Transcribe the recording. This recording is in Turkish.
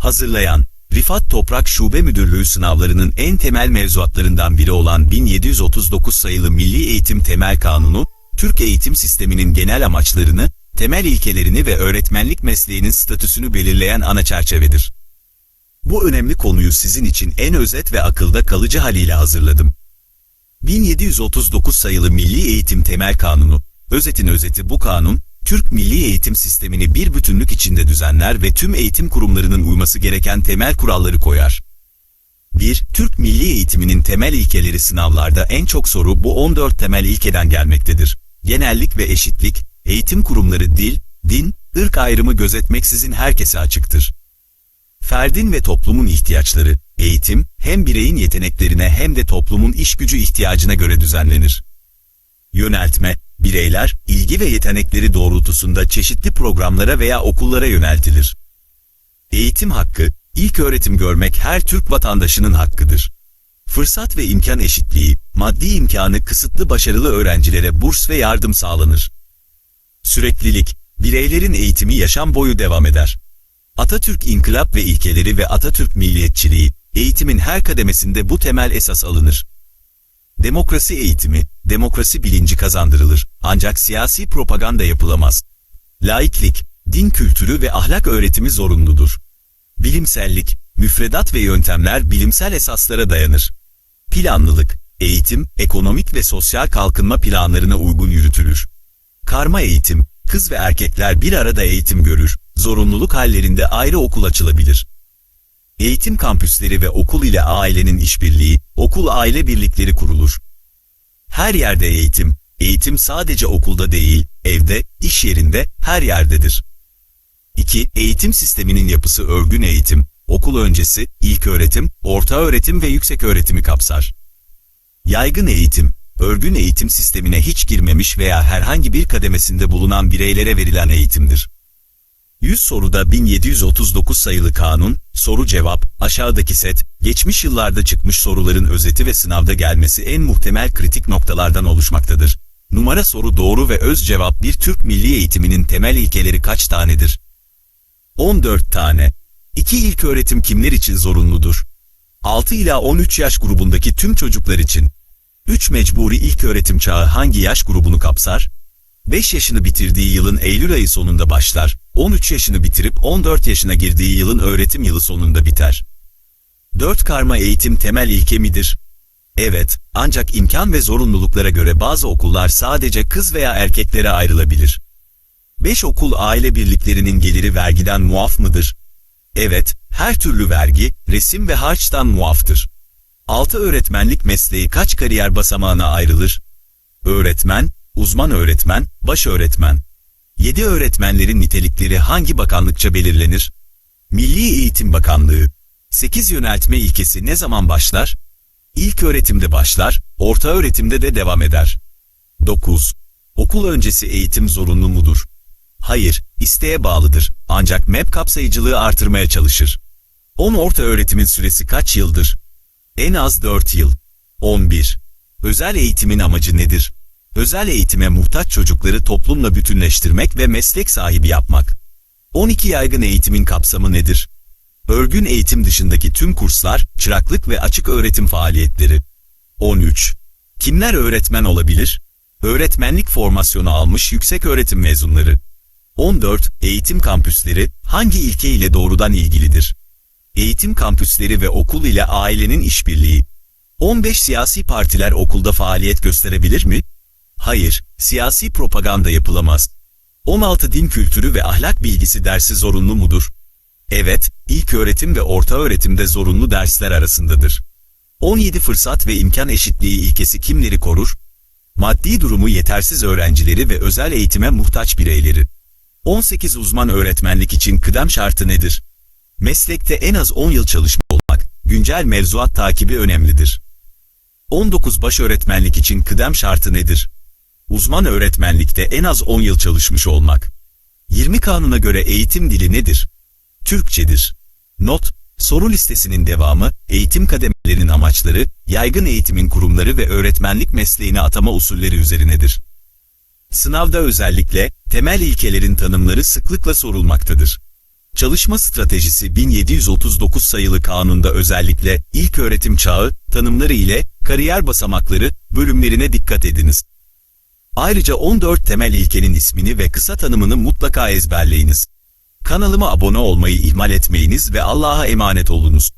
Hazırlayan, Rifat Toprak Şube Müdürlüğü sınavlarının en temel mevzuatlarından biri olan 1739 sayılı Milli Eğitim Temel Kanunu, Türk eğitim sisteminin genel amaçlarını, temel ilkelerini ve öğretmenlik mesleğinin statüsünü belirleyen ana çerçevedir. Bu önemli konuyu sizin için en özet ve akılda kalıcı haliyle hazırladım. 1739 sayılı Milli Eğitim Temel Kanunu, özetin özeti bu kanun, Türk milli eğitim sistemini bir bütünlük içinde düzenler ve tüm eğitim kurumlarının uyması gereken temel kuralları koyar. 1. Türk milli eğitiminin temel ilkeleri sınavlarda en çok soru bu 14 temel ilkeden gelmektedir. Genellik ve eşitlik, eğitim kurumları dil, din, ırk ayrımı gözetmeksizin herkese açıktır. Ferdin ve toplumun ihtiyaçları, eğitim, hem bireyin yeteneklerine hem de toplumun iş gücü ihtiyacına göre düzenlenir. Yöneltme, bireyler, ilgi ve yetenekleri doğrultusunda çeşitli programlara veya okullara yöneltilir. Eğitim hakkı, ilk öğretim görmek her Türk vatandaşının hakkıdır. Fırsat ve imkan eşitliği, maddi imkanı kısıtlı başarılı öğrencilere burs ve yardım sağlanır. Süreklilik, bireylerin eğitimi yaşam boyu devam eder. Atatürk inkılap ve ilkeleri ve Atatürk milliyetçiliği, eğitimin her kademesinde bu temel esas alınır. Demokrasi eğitimi, demokrasi bilinci kazandırılır, ancak siyasi propaganda yapılamaz. Laiklik, din kültürü ve ahlak öğretimi zorunludur. Bilimsellik, müfredat ve yöntemler bilimsel esaslara dayanır. Planlılık, eğitim, ekonomik ve sosyal kalkınma planlarına uygun yürütülür. Karma eğitim, kız ve erkekler bir arada eğitim görür, zorunluluk hallerinde ayrı okul açılabilir. Eğitim kampüsleri ve okul ile ailenin işbirliği, okul-aile birlikleri kurulur. Her yerde eğitim, eğitim sadece okulda değil, evde, iş yerinde, her yerdedir. 2. Eğitim sisteminin yapısı örgün eğitim, okul öncesi, ilk öğretim, orta öğretim ve yüksek öğretimi kapsar. Yaygın eğitim, örgün eğitim sistemine hiç girmemiş veya herhangi bir kademesinde bulunan bireylere verilen eğitimdir. 100 soruda 1739 sayılı kanun, soru cevap, aşağıdaki set, geçmiş yıllarda çıkmış soruların özeti ve sınavda gelmesi en muhtemel kritik noktalardan oluşmaktadır. Numara soru doğru ve öz cevap bir Türk milli eğitiminin temel ilkeleri kaç tanedir? 14 tane. 2 ilk öğretim kimler için zorunludur? 6 ila 13 yaş grubundaki tüm çocuklar için. 3 mecburi ilk öğretim çağı hangi yaş grubunu kapsar? 5 yaşını bitirdiği yılın Eylül ayı sonunda başlar, 13 yaşını bitirip 14 yaşına girdiği yılın öğretim yılı sonunda biter. 4 karma eğitim temel ilke midir? Evet, ancak imkan ve zorunluluklara göre bazı okullar sadece kız veya erkeklere ayrılabilir. 5 okul aile birliklerinin geliri vergiden muaf mıdır? Evet, her türlü vergi, resim ve harçtan muaftır. 6 öğretmenlik mesleği kaç kariyer basamağına ayrılır? Öğretmen, uzman öğretmen, baş öğretmen. 7 öğretmenlerin nitelikleri hangi bakanlıkça belirlenir? Milli Eğitim Bakanlığı. 8 yöneltme ilkesi ne zaman başlar? İlk öğretimde başlar, orta öğretimde de devam eder. 9. Okul öncesi eğitim zorunlu mudur? Hayır, isteğe bağlıdır. Ancak MEP kapsayıcılığı artırmaya çalışır. 10 orta öğretimin süresi kaç yıldır? En az 4 yıl. 11. Özel eğitimin amacı nedir? Özel eğitime muhtaç çocukları toplumla bütünleştirmek ve meslek sahibi yapmak. 12 yaygın eğitimin kapsamı nedir? Örgün eğitim dışındaki tüm kurslar, çıraklık ve açık öğretim faaliyetleri. 13. Kimler öğretmen olabilir? Öğretmenlik formasyonu almış yüksek öğretim mezunları. 14. Eğitim kampüsleri hangi ilke ile doğrudan ilgilidir? Eğitim kampüsleri ve okul ile ailenin işbirliği. 15 siyasi partiler okulda faaliyet gösterebilir mi? Hayır, siyasi propaganda yapılamaz. 16 din kültürü ve ahlak bilgisi dersi zorunlu mudur? Evet, ilk öğretim ve orta öğretimde zorunlu dersler arasındadır. 17 fırsat ve imkan eşitliği ilkesi kimleri korur? Maddi durumu yetersiz öğrencileri ve özel eğitime muhtaç bireyleri. 18 uzman öğretmenlik için kıdem şartı nedir? Meslekte en az 10 yıl çalışma olmak, güncel mevzuat takibi önemlidir. 19 baş öğretmenlik için kıdem şartı nedir? Uzman öğretmenlikte en az 10 yıl çalışmış olmak. 20 kanuna göre eğitim dili nedir? Türkçedir. Not, soru listesinin devamı, eğitim kademelerinin amaçları, yaygın eğitimin kurumları ve öğretmenlik mesleğine atama usulleri üzerinedir. Sınavda özellikle, temel ilkelerin tanımları sıklıkla sorulmaktadır. Çalışma stratejisi 1739 sayılı kanunda özellikle ilk öğretim çağı tanımları ile kariyer basamakları bölümlerine dikkat ediniz. Ayrıca 14 temel ilkenin ismini ve kısa tanımını mutlaka ezberleyiniz. Kanalıma abone olmayı ihmal etmeyiniz ve Allah'a emanet olunuz.